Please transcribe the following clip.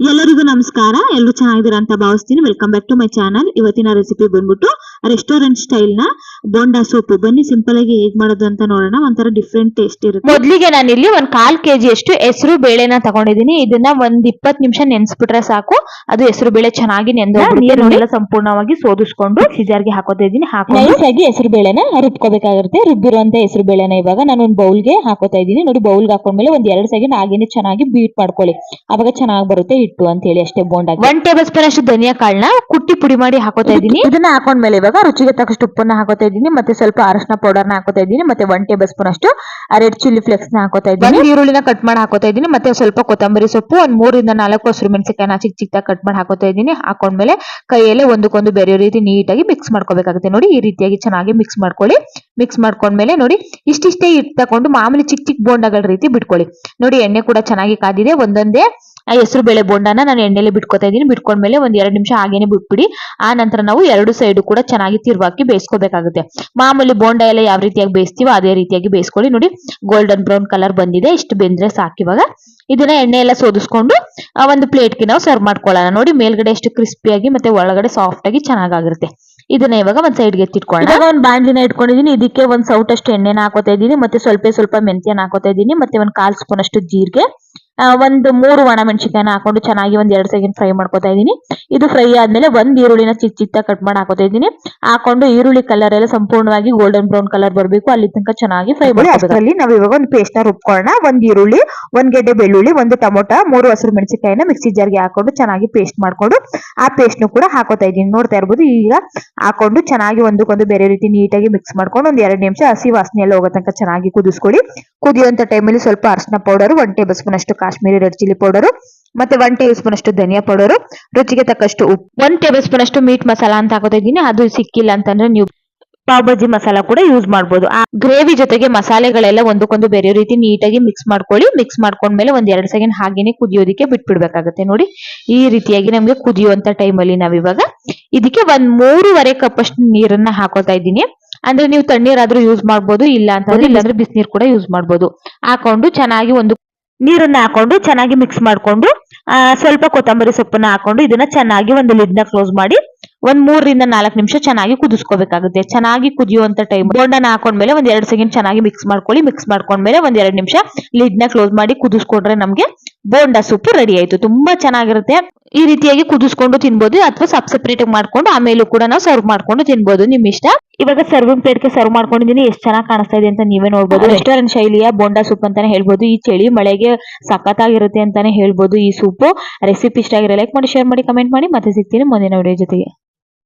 ಎಲ್ಲರಿಗೂ ನಮಸ್ಕಾರ. ಎಲ್ಲರೂ ಚೆನ್ನಾಗಿದ್ದೀರಾ ಅಂತ ಭಾವಿಸ್ತೀನಿ. Welcome back to my channel ಇವತ್ತಿನ ರೆಸಿಪಿ ಬಂದ್ಬಿಟ್ಟು ರೆಸ್ಟೋರೆಂಟ್ ಸ್ಟೈಲ್ನ ಬೋಂಡಾ ಸೋಪ್ ಬನ್ನಿ ಸಿಂಪಲ್ ಆಗಿ ಹೇಗ್ ಮಾಡೋದು ಅಂತ ನೋಡೋಣ ಒಂಥರ ಡಿಫ್ರೆಂಟ್ ಟೇಸ್ಟ್ ಇರುತ್ತೆ. ಮೊದ್ಲಿಗೆ ನಾನು ಇಲ್ಲಿ ಒಂದ್ ಕಾಲ್ ಕೆಜಿ ಅಷ್ಟು ಹೆಸರು ಬೇಳೆನ ತಗೊಂಡಿದೀನಿ ಇದನ್ನ ಒಂದ್ ಇಪ್ಪತ್ ನಿಮಿಷ ನೆನ್ಸ್ಬಿಟ್ರೆ ಸಾಕು. ಅದು ಹೆಸರು ಬೇಳೆ ಚೆನ್ನಾಗಿ ನೆಂದು ನೀರನ್ನೆಲ್ಲ ಸಂಪೂರ್ಣವಾಗಿ ಸೋದಿಸ್ಕೊಂಡು ಸಿಜಾರ್ಗೆ ಹಾಕೋತಾ ಹಾಕೊಂಡು ನೈಸ್ ಆಗಿ ಹೆಸರು ಬೇಳೆನ ರುಬ್ಕೋಬೇಕಾಗಿರುತ್ತೆ. ರುಬ್ಬಿರುವಂತ ಹೆಸರು ಬೇಳೆನ ಇವಾಗ ನಾನು ಒಂದ್ ಬೌಲ್ಗೆ ಹಾಕೋತಾ ಇದೀನಿ ನೋಡಿ ಬೌಲ್ಗೆ ಹಾಕೊಂಡ್ಮೇಲೆ ಒಂದ್ ಎರಡ್ ಸೆಕೆಂಡ್ ಹಾಗೇನೆ ಚೆನ್ನಾಗಿ ಬೀಟ್ ಮಾಡ್ಕೊಳ್ಳಿ. ಅವಾಗ ಚೆನ್ನಾಗಿ ಬರುತ್ತೆ ಹಿಟ್ಟು ಅಂತ ಹೇಳಿ ಅಷ್ಟೇ ಬೋಂಡಾ ಒನ್ ಟೇಬಲ್ ಸ್ಪೂನ್ ಅಷ್ಟು ಧನಿಯಾ ಕಾಳನ್ನ ಕುಟ್ಟಿ ಪುಡಿ ಮಾಡಿ ಹಾಕೋತಾ ಇದೀನಿ ಇದನ್ನ ಹಾಕೊಂಡ್ಮೇಲೆ ಇವಾಗ ರುಚಿಗೆ ತಕ್ಕಷ್ಟು ಉಪ್ಪನ್ನ ಹಾಕೋತಾ ಇದ್ದೀನಿ ಮತ್ತೆ ಸ್ವಲ್ಪ ಅರಶಿನ ಪೌಡರ್ನ ಹಾಕೋತಾ ಇದ್ದೀನಿ. ಮತ್ತೆ ಒನ್ ಟೇಬಲ್ ಸ್ಪೂನ್ ಅಷ್ಟು ರೆಡ್ ಚಿಲ್ಲಿ ಫ್ಲೆಕ್ಸ್ನ ಹಾಕೋತಾ ಇದ್ದೀನಿ. ಈರುಳ್ಳಿನ ಕಟ್ ಮಾಡಿ ಹಾಕೋತಾ ಇದ್ದೀನಿ. ಮತ್ತೆ ಸ್ವಲ್ಪ ಕೊತ್ತಂಬರಿ ಸೊಪ್ಪು, ಒಂದ್ ಮೂರಿಂದ ನಾಲ್ಕು ಹಸಿರು ಮೆಣಸಿಕಾಯಿನ ಚಿಕ್ಕ ಚಿಕ್ಕ ಕಟ್ ಮಾಡಿ ಹಾಕೋತಾ ಇದ್ದೀನಿ. ಹಾಕೊಂಡ್ಮೇಲೆ ಕೈಯಲ್ಲೇ ಒಂದಕ್ಕೊಂದು ಬೇರೆ ರೀತಿ ನೀಟಾಗಿ ಮಿಕ್ಸ್ ಮಾಡ್ಕೋಬೇಕಾಗುತ್ತೆ. ನೋಡಿ, ಈ ರೀತಿಯಾಗಿ ಚೆನ್ನಾಗಿ ಮಿಕ್ಸ್ ಮಾಡ್ಕೊಳ್ಳಿ. ಮಿಕ್ಸ್ ಮಾಡ್ಕೊಂಡ್ಮೇಲೆ ನೋಡಿ, ಇಷ್ಟಿಷ್ಟೇ ಇಟ್ಟು ತಕೊಂಡು ಮಾಮೂಲಿ ಚಿಕ್ಕ ಚಿಕ್ಕ ಬೋಂಡಗಳ ರೀತಿ ಬಿಟ್ಕೊಳ್ಳಿ. ನೋಡಿ, ಎಣ್ಣೆ ಕೂಡ ಚೆನ್ನಾಗಿ ಕಾದಿದೆ. ಒಂದೊಂದೇ ಹೆಸರು ಬೇಳೆ ಬೋಂಡನ ನಾನು ಎಣ್ಣೆಲೆ ಬಿಟ್ಕೊತಾ ಇದೀನಿ ಬಿಟ್ಕೊಂಡ್ಮೇಲೆ ಒಂದ್ ಎರಡು ನಿಮಿಷ ಹಾಗೇನೆ ಬಿಟ್ಬಿಡಿ. ಆ ನಂತರ ನಾವು ಎರಡು ಸೈಡ್ ಕೂಡ ಚೆನ್ನಾಗಿ ತಿರುವಾಕಿ ಬೇಯಿಸ್ಕೋಬೇಕಾಗುತ್ತೆ. ಮಾಮೂಲಿ ಬೋಂಡ ಎಲ್ಲ ಯಾವ ರೀತಿಯಾಗಿ ಬೇಯಿಸ್ತೀವೋ ಅದೇ ರೀತಿಯಾಗಿ ಬೇಯಿಸ್ಕೊಳ್ಳಿ. ನೋಡಿ ಗೋಲ್ಡನ್ ಬ್ರೌನ್ ಕಲರ್ ಬಂದಿದೆ. ಇಷ್ಟು ಬೆಂದ್ರೆ ಸಾಕು ಇವಾಗ. ಇದನ್ನ ಎಣ್ಣೆ ಎಲ್ಲ ಸೋದಿಸ್ಕೊಂಡು ಒಂದು ಪ್ಲೇಟ್ಗೆ ನಾವು ಸರ್ವ್ ಮಾಡ್ಕೊಳ್ಳೋಣ. ನೋಡಿ, ಮೇಲ್ಗಡೆ ಎಷ್ಟು ಕ್ರಿಸ್ಪಿಯಾಗಿ ಮತ್ತೆ ಒಳಗಡೆ ಸಾಫ್ಟ್ ಆಗಿ ಚೆನ್ನಾಗಿರುತ್ತೆ ಇದನ್ನ ಇವಾಗ ಒಂದ್ ಸೈಡ್ಗೆ ಎತ್ತಿಟ್ಕೊಳ್ಳೋಣ. ಇವಾಗ ಒಂದ್ ಬಾಂಡ್ಲಿನ ಇಟ್ಕೊಂಡಿದೀನಿ ಇದಕ್ಕೆ ಒಂದ್ ಸೌಟ್ ಅಷ್ಟು ಎಣ್ಣೆನ ಹಾಕೋತಾ ಇದ್ದೀನಿ. ಮತ್ತೆ ಸ್ವಲ್ಪ ಸ್ವಲ್ಪ ಮೆಂತ್ಯನ ಹಾಕೋತಾ ಇದ್ದೀನಿ. ಮತ್ತೆ ಒಂದ್ ಕಾಲ್ ಸ್ಪೂನ್ ಅಷ್ಟು ಜೀರಿಗೆ. ಒಂದು ಮೂರು ಒಣ ಮೆಣಸಿಕಾಯನ್ನ ಹಾಕೊಂಡು ಚೆನ್ನಾಗಿ ಒಂದ್ ಎರಡು ಸೆಕೆಂಡ್ ಫ್ರೈ ಮಾಡ್ಕೊತಾ ಇದ್ದೀನಿ. ಇದು ಫ್ರೈ ಆದ್ಮೇಲೆ ಒಂದ್ ಈರುಳ್ಳಿನ ಚಿಕ್ಕ ಚಿಕ್ಕ ಕಟ್ ಮಾಡಿ ಹಾಕೋತಾ ಇದ್ದೀನಿ. ಹಾಕೊಂಡು ಈರುಳ್ಳಿ ಕಲರ್ ಎಲ್ಲ ಸಂಪೂರ್ಣವಾಗಿ ಗೋಲ್ಡನ್ ಬ್ರೌನ್ ಕಲರ್ ಬರಬೇಕು. ಅಲ್ಲಿ ತನಕ ಚೆನ್ನಾಗಿ ಫ್ರೈ ಮಾಡಿ ನಾವು ಇವಾಗ ಒಂದು ಪೇಸ್ಟ್ನ ರುಬ್ಕೊಳ್ಳೋಣ. ಒಂದ್ ಈರುಳ್ಳಿ ಒಂದ್ ಗೆಡ್ಡೆ ಬೆಳ್ಳುಳ್ಳಿ ಒಂದು ಟೊಮೊಟೊ ಮೂರು ಹಸಿರು ಮೆಣಸಿನಕಾಯಿನ ಮಿಕ್ಸಿ ಜಾರ್ಗೆ ಹಾಕೊಂಡು ಚೆನ್ನಾಗಿ ಪೇಸ್ಟ್ ಮಾಡ್ಕೊಂಡು ಆ ಪೇಸ್ಟ್ ನು ಕೂಡ ಹಾಕೋತಾ ಇದ್ದೀನಿ. ನೋಡ್ತಾ ಇರ್ಬೋದು ಈಗ ಹಾಕೊಂಡು ಚೆನ್ನಾಗಿ ಒಂದಕ್ಕೊಂದು ಬೇರೆ ರೀತಿ ನೀಟಾಗಿ ಮಿಕ್ಸ್ ಮಾಡ್ಕೊಂಡು ಒಂದ್ ಎರಡು ನಿಮಿಷ ಹಸಿ ವಾಸನೆ ಎಲ್ಲ ಹೋಗೋ ತನಕ ಚೆನ್ನಾಗಿ ಕುದಿಸ್ಕೊಳ್ಳಿ. ಕುದಿಯುವಂತ ಟೈಮಲ್ಲಿ ಸ್ವಲ್ಪ ಅರಿಶಿನ ಪೌಡರ್ ಒನ್ ಟೇಬಲ್ ಸ್ಪೂನ್ ಅಷ್ಟು ಕಾಶ್ಮೀರಿ ರೆಡ್ ಚಿಲ್ಲಿ ಪೌಡರ್ ಮತ್ತೆ ಒನ್ ಟೇಬಲ್ ಸ್ಪೂನ್ ಅಷ್ಟು ಧನಿಯಾ ಪೌಡರ್ ರುಚಿಗೆ ತಕ್ಕಷ್ಟು ಉಪ್ಪು ಒನ್ ಟೇಬಲ್ ಸ್ಪೂನ್ ಅಷ್ಟು ಮೀಟ್ ಮಸಾಲ ಅಂತ ಹಾಕೋತಾ ಅದು ಸಿಕ್ಕಿಲ್ಲ ಅಂತಂದ್ರೆ ನೀವು ಪಾವ್ ಭಾಜಿ ಮಸಾಲ ಕೂಡ ಯೂಸ್ ಮಾಡಬಹುದು ಆ ಗ್ರೇವಿ ಜೊತೆಗೆ ಮಸಾಲೆಗಳೆಲ್ಲ ಒಂದಕ್ಕೊಂದು ಬೇರೆ ರೀತಿ ನೀಟಾಗಿ ಮಿಕ್ಸ್ ಮಾಡ್ಕೊಳ್ಳಿ. ಮಿಕ್ಸ್ ಮಾಡ್ಕೊಂಡ್ಮೇಲೆ ಒಂದ್ ಎರಡು ಸೆಕೆಂಡ್ ಹಾಗೇನೆ ಕುದಿಯೋದಿಕ್ಕೆ ಬಿಟ್ಬಿಡ್ಬೇಕಾಗತ್ತೆ ನೋಡಿ. ಈ ರೀತಿಯಾಗಿ ನಮ್ಗೆ ಕುದಿಯುವಂತ ಟೈಮಲ್ಲಿ ನಾವಿವಾಗ ಇದಕ್ಕೆ ಒಂದ್ ಮೂರುವರೆ ಕಪ್ ಅಷ್ಟು ನೀರನ್ನ ಹಾಕೋತಾ ಇದ್ದೀನಿ ಅಂದ್ರೆ ನೀವು ತಣ್ಣೀರಾದ್ರೂ ಯೂಸ್ ಮಾಡ್ಬೋದು ಇಲ್ಲ ಅಂತಂದ್ರೆ ಇಲ್ಲಾಂದ್ರೆ ಬಿಸಿನೀರ್ ಕೂಡ ಯೂಸ್ ಮಾಡ್ಬೋದು. ಹಾಕೊಂಡು ಚೆನ್ನಾಗಿ ಒಂದು ನೀರನ್ನ ಹಾಕೊಂಡು ಚೆನ್ನಾಗಿ ಮಿಕ್ಸ್ ಮಾಡ್ಕೊಂಡು ಸ್ವಲ್ಪ ಕೊತ್ತಂಬರಿ ಸೊಪ್ಪನ್ನ ಹಾಕೊಂಡು ಇದನ್ನ ಚೆನ್ನಾಗಿ ಒಂದು ಲಿಡ್ನ ಕ್ಲೋಸ್ ಮಾಡಿ ಒಂದ್ ಮೂರರಿಂದ ನಾಲ್ಕು ನಿಮಿಷ ಚೆನ್ನಾಗಿ ಕುದಿಸ್ಕೋಬೇಕಾಗುತ್ತೆ. ಚೆನ್ನಾಗಿ ಕುದಿಯುವಂತ ಟೈಮ್ ಬೋಂಡನ ಹಾಕೊಂಡ್ಮೇಲೆ ಒಂದ್ ಎರಡು ಸೆಕೆಂಡ್ ಚೆನ್ನಾಗಿ ಮಿಕ್ಸ್ ಮಾಡ್ಕೊಳ್ಳಿ. ಮಿಕ್ಸ್ ಮಾಡ್ಕೊಂಡ್ಮೇಲೆ ಒಂದ್ ಎರಡು ನಿಮಿಷ ಲಿಡ್ನ ಕ್ಲೋಸ್ ಮಾಡಿ ಕುದಿಸ್ಕೊಂಡ್ರೆ ನಮ್ಗೆ ಬೋಂಡಾ ಸೂಪ್ ರೆಡಿ ಆಯ್ತು. ತುಂಬಾ ಚೆನ್ನಾಗಿರುತ್ತೆ. ಈ ರೀತಿಯಾಗಿ ಕುದಿಸ್ಕೊಂಡು ತಿನ್ಬೋದು ಅಥವಾ ಸಬ್ ಸೆಪರೇಟ್ ಮಾಡ್ಕೊಂಡು ಆಮೇಲೂ ಕೂಡ ನಾವು ಸರ್ವ್ ಮಾಡ್ಕೊಂಡು ತಿನ್ಬೋದು. ನಿಮ್ ಇಷ್ಟ ಇವಾಗ ಸರ್ವಿಂಗ್ ಪ್ಲೇಟ್ಗೆ ಸರ್ವ್ ಮಾಡ್ಕೊಂಡಿದೀನಿ ಎಷ್ಟು ಚೆನ್ನಾಗಿ ಕಾಣಿಸ್ತಾ ಇದೆ ಅಂತ ನೀವೇ ನೋಡ್ಬೋದು. ರೆಸ್ಟೋರೆಂಟ್ ಶೈಲಿಯ ಬೋಂಡಾ ಸೂಪ್ ಅಂತಾನೆ ಹೇಳ್ಬೋದು. ಈ ಚಳಿ ಮಳೆಗೆ ಸಖತ್ತಾಗಿರುತ್ತೆ ಅಂತಾನೆ ಹೇಳ್ಬೋದು ಈ ಸೂಪು. ರೆಸಿಪಿ ಇಷ್ಟ ಆಗಿರೋ ಲೈಕ್ ಮಾಡಿ ಶೇರ್ ಮಾಡಿ ಕಮೆಂಟ್ ಮಾಡಿ. ಮತ್ತೆ ಸಿಗ್ತೀನಿ ಮುಂದಿನ ವಿಡಿಯೋ ಜೊತೆಗೆ.